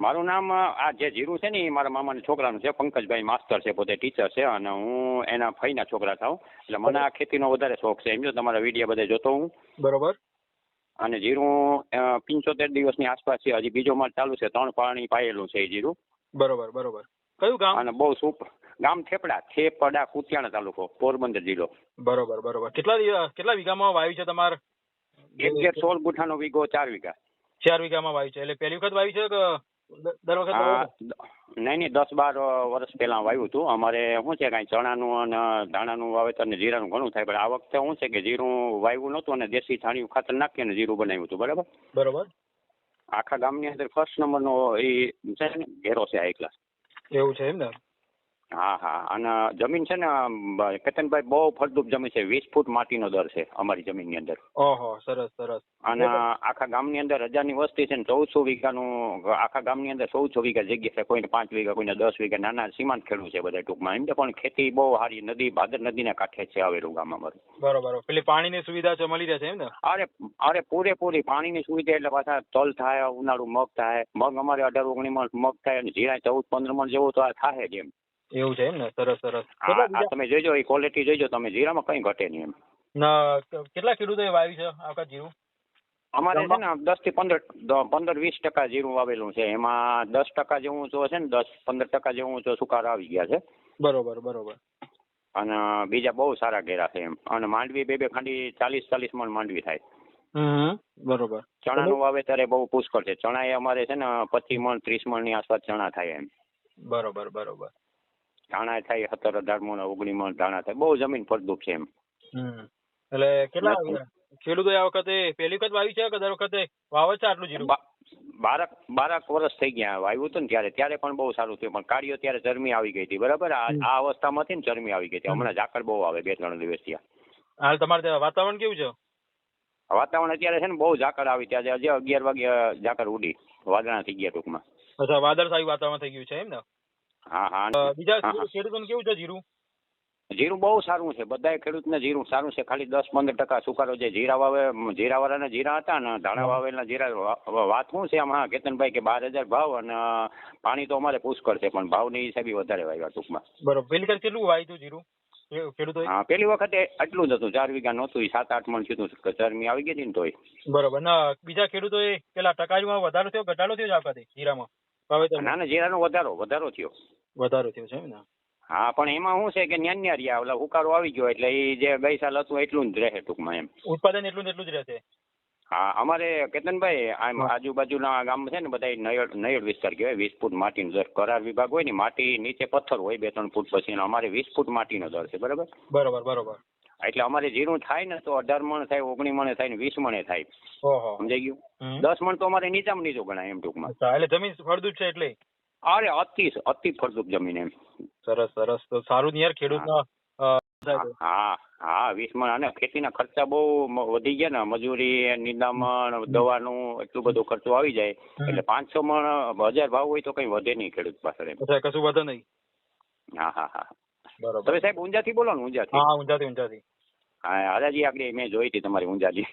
મારું નામ આ જે જીરું છે ને એ મારા મામાના છોકરાનું છે પંકજભાઈ માસ્તર છે પોતે ટીચર છે અને હું એના ફઈના છોકરા થાવ એટલે મને આ ખેતીનો વધારે શોખ છે એમ જો તમારા વીડિયો બધે જોતો હું. બરોબર. અને જીરું પંચોતેર દિવસની આસપાસ છે હજી બીજો માલ ચાલુ છે ત્રણ પાણી પાયેલું છે એ જીરું. બરોબર બરોબર. કયું ગામ? અને બહુ સુપ ગામ થેપડા થેપડા કુતિયાણા તાલુકો પોરબંદર જિલ્લો. બરોબર બરોબર. કેટલા કેટલા વીઘામાં વાવી છે તમારે? એક સોળ ગુઠાનો વીઘો ચાર વીઘા. ચાર વીઘામાં વાવી છે. એટલે પહેલી વખત વાવ્યું છે કે દર વખત નહીં નહીં દસ બાર વર્ષ પહેલા વાવ્યું હતું. અમારે શું છે કાંઈ ચણાનું અને ધાણાનું વાવેતર ને જીરાનું ઘણું થાય પણ આ વખતે શું છે કે જીરું વાવ્યું નહોતું અને દેશી છાણિયું ખાતર નાખીને જીરું બનાવ્યું હતું બરાબર? બરોબર. આખા ગામની અંદર ફર્સ્ટ નંબરનો એ છે ને ઘેરો છે હાઈ ક્લાસ એવું છે એમ ને? હા હા. અને જમીન છે ને કેતનભાઈ બહુ ફળદ્રુપ જમીન છે. વીસ ફૂટ માટીનો દર છે અમારી જમીનની અંદર. ઓહો સરસ સરસ. અને આખા ગામની અંદર હજારની વસ્તી છે ને ચૌદસો વીઘાનું આખા ગામની અંદર ચૌદસો વીઘા જગ્યા છે. કોઈને પાંચ વીઘા કોઈને દસ વીઘા. નાના સીમાંત ખેડૂત છે બધા ટૂંકમાં. એમ પણ ખેતી બહુ સારી નદી ભાદર નદીના કાંઠે છે આવેલું ગામ અમારું. બરોબર. પેલી પાણીની સુવિધા છે મળી રહેશે એમ ને? અરે અરે પૂરેપૂરી પાણીની સુવિધા એટલે પાછા તલ થાય ઉનાળુ મગ થાય. મગ અમારે અઢાર ઓગણી મણ મગ થાય અને જીરા ચૌદ પંદર મણ જેવું તો આ થાય જ એમ. એવું છે એમ ને? સરસ સરસ. કેટલા તમે જોજો એ ક્વોલિટી જોજો તમે જીરામાં કઈ ઘટે નહીં એમ. ના, કેટલા ખેડૂતોએ વાવ્યું છે આખા જીરું? અમારે છે ને દસથી પંદર પંદર વીસ ટકા જીરું વાવેલું છે. એમાં દસ ટકા જેવું ઊંચો છે ને દસ પંદર ટકા જેવું ઊંચો સુકારા આવી ગયા છે. બરોબર બરોબર. અને બીજા બહુ સારા ઘેરા છે એમ. અને માંડવી બે બે ખાંડી ચાલીસ ચાલીસ મણ માંડવી થાય. બરોબર. ચણાનું વાવેતર એ બહુ પુષ્કળ છે. ચણા એ અમારે છે ને પચીસ મણ ત્રીસ મણની આસપાસ ચણા થાય એમ. બરોબર બરોબર. ધાણા થાય સત્તર અઢાર મણ ઓગણી મણ ધાણા થાય. બહુ જમીન ફળદ્રુપ છે એમ. એટલે કેટલા ખેડૂતો આ વખતે પહેલી વખત વાવી છે કે દર વખતે વાવે છે આટલું જીરું? બારક બારક વર્ષ થઈ ગયા વાવ્યું હતું ને ત્યારે. ત્યારે પણ બહુ સારું થયું. પણ કાળીઓ ત્યારે ચરમી આવી ગઈ હતી બરાબર? આ અવસ્થામાંથી ને ચરમી આવી ગઈ હતી. હમણાં ઝાકળ બહુ આવે બે ત્રણ દિવસ થયા. હાલ તમારે ત્યાં વાતાવરણ કેવું છે? વાતાવરણ અત્યારે છે ને બહુ ઝાકળ આવી ત્યાં. હજી અગિયાર વાગે ઝાકળ ઉડી વાદળા થઈ ગયા ટૂંકમાં. અચ્છા વાદળછાયું વાતાવરણ થઈ ગયું છે એમ ને? હા હા. બીજા. ખેડૂતોને કેવું છે જીરું? જીરું બહુ સારું છે. બધાય ખેડૂતને જીરું સારું છે. ખાલી દસ પંદર ટકા સુકારો જે જીરા વાવે જીરા વાળાના જીરા હતા ને ધાણા વાવેલા જીરા વાત શું છે આમાં? કેતનભાઈ કે બાર હજાર ભાવ અને પાણી તો અમારે પુષ્કળ છે પણ ભાવની હિસાબે વધારે વાવ્યા ટૂંકમાં. બરોબર. પેલી વખત કેટલું વાવ્યું હતું જીરું? હા પેલી વખતે આટલું જ હતું. ચાર વીઘા નહોતું સાત આઠ મણ થયું હતું. ચરમી આવી ગઈ હતી ને તોય. બરોબર. ના બીજા ખેડૂતોએ પેલા ટકા વધારો થયો ઘટાડો થયો જ આ વખતે જીરામાં? વાવેતર ના ના જીરાનો વધારો વધારો થયો. વધારો થયો છે એમ ને? હા પણ એમાં શું છે કે ન્યાન્યારિયા ઓલા ઉકાળો આવી ગયો એટલે એ જે ગઈ સાલ હતું એટલું જ રહે ટૂંકમાં એમ. ઉત્પાદન એટલું એટલું જ રહેશે? હા અમારે કેતનભાઈ આમ. આજુબાજુના ગામ છે ને બધા નયળ નયળ વિસ્તાર કહેવાય વીસ ફૂટ માટીનો દર. કરાર વિભાગ હોય ને માટી નીચે પથ્થર હોય બે ત્રણ ફૂટ પછી અમારે વીસ ફૂટ માટીનો દર છે બરાબર? બરાબર બરોબર. એટલે અમારે જીરું થાય ને તો અઢાર મણ થાય ઓગણી મણે થાય ને વીસ મણે થાય. સમજાઈ ગયું? દસ મણ તો અમારે નીચામાં નીચું ગણાય એમ ટૂંકમાં. એટલે જમીન ફળદ્રુપ છે એટલે? અરે અતિ અતિ ફળદ્રુપ જમીન એમ. સરસ સરસ. તો સારું યાર ખેડૂતનો અ, થાય તો. હા હા વીસ મણ અને ખેતીના ખર્ચા બહુ વધી ગયા ને. મજૂરી નિંદામણ દવાનું એટલું બધો ખર્ચો આવી જાય. એટલે પાંચસો મણ હજાર ભાવ હોય તો કઈ વધે નહીં ખેડૂત પાસે કશું વધે નહીં? હા હા હા. તમે સાહેબ ઊંઝાથી બોલો ને ઊંઝાથી. હા ઊંઝાથી ઊંઝાથી. હા દાદાજી આગળ મેં જોઈ હતી તમારી ઊંઝાજી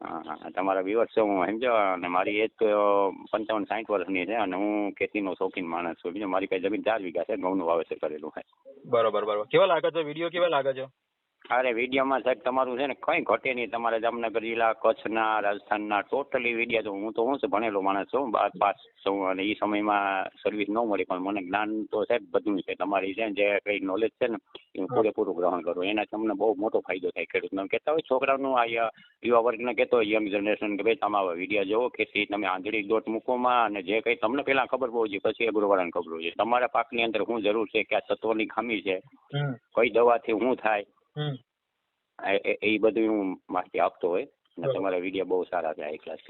હા તમારા વિવર્સ છે હું સમજો અને મારી એજ તો પંચાવન સાઠ વર્ષની છે અને હું ખેતીનો શોખીન માણસ છું. બીજું મારી પાસે જમીન ચાર વીઘા છે ઘઉંનું વાવેતર કરેલું છે. બરોબર બરોબર. કેવા લાગે છે? વીડિયો કેવા લાગે છે? અરે વિડીયોમાં સાહેબ તમારું છે ને કંઈ ઘટે નહીં. તમારે જામનગર જિલ્લા કચ્છના રાજસ્થાનના ટોટલી વિડીયા તો હું તો હું છે ભણેલો માણસ છું. બાર પાસ છું અને એ સમયમાં સર્વિસ ન મળી પણ મને જ્ઞાન તો સાહેબ બધું છે. તમારી છે જે કંઈ નોલેજ છે ને એ હું પૂરેપૂરું ગ્રહણ કરું. એનાથી અમને બહુ મોટો ફાયદો થાય ખેડૂતને. કહેતા હોય છોકરાનું આ યુવા વર્ગને કહેતો હોય યંગ જનરેશન કે ભાઈ તમે આવા વિડીયા જોવો ખેતી તમે આંધળી દોટ મૂકોમાં અને જે કંઈ તમને પહેલાં ખબર જોઈએ પછી એગ્રોવાળાને ખબર હોય છે તમારા પાકની અંદર શું જરૂર છે કયા તત્વોની ખામી છે. કઈ દવાથી શું થાય એ એ- બધું હું માહિતી આપતો હોય અને તમારા વીડિયો બહુ સારા છે હાઈ ક્લાસ છે.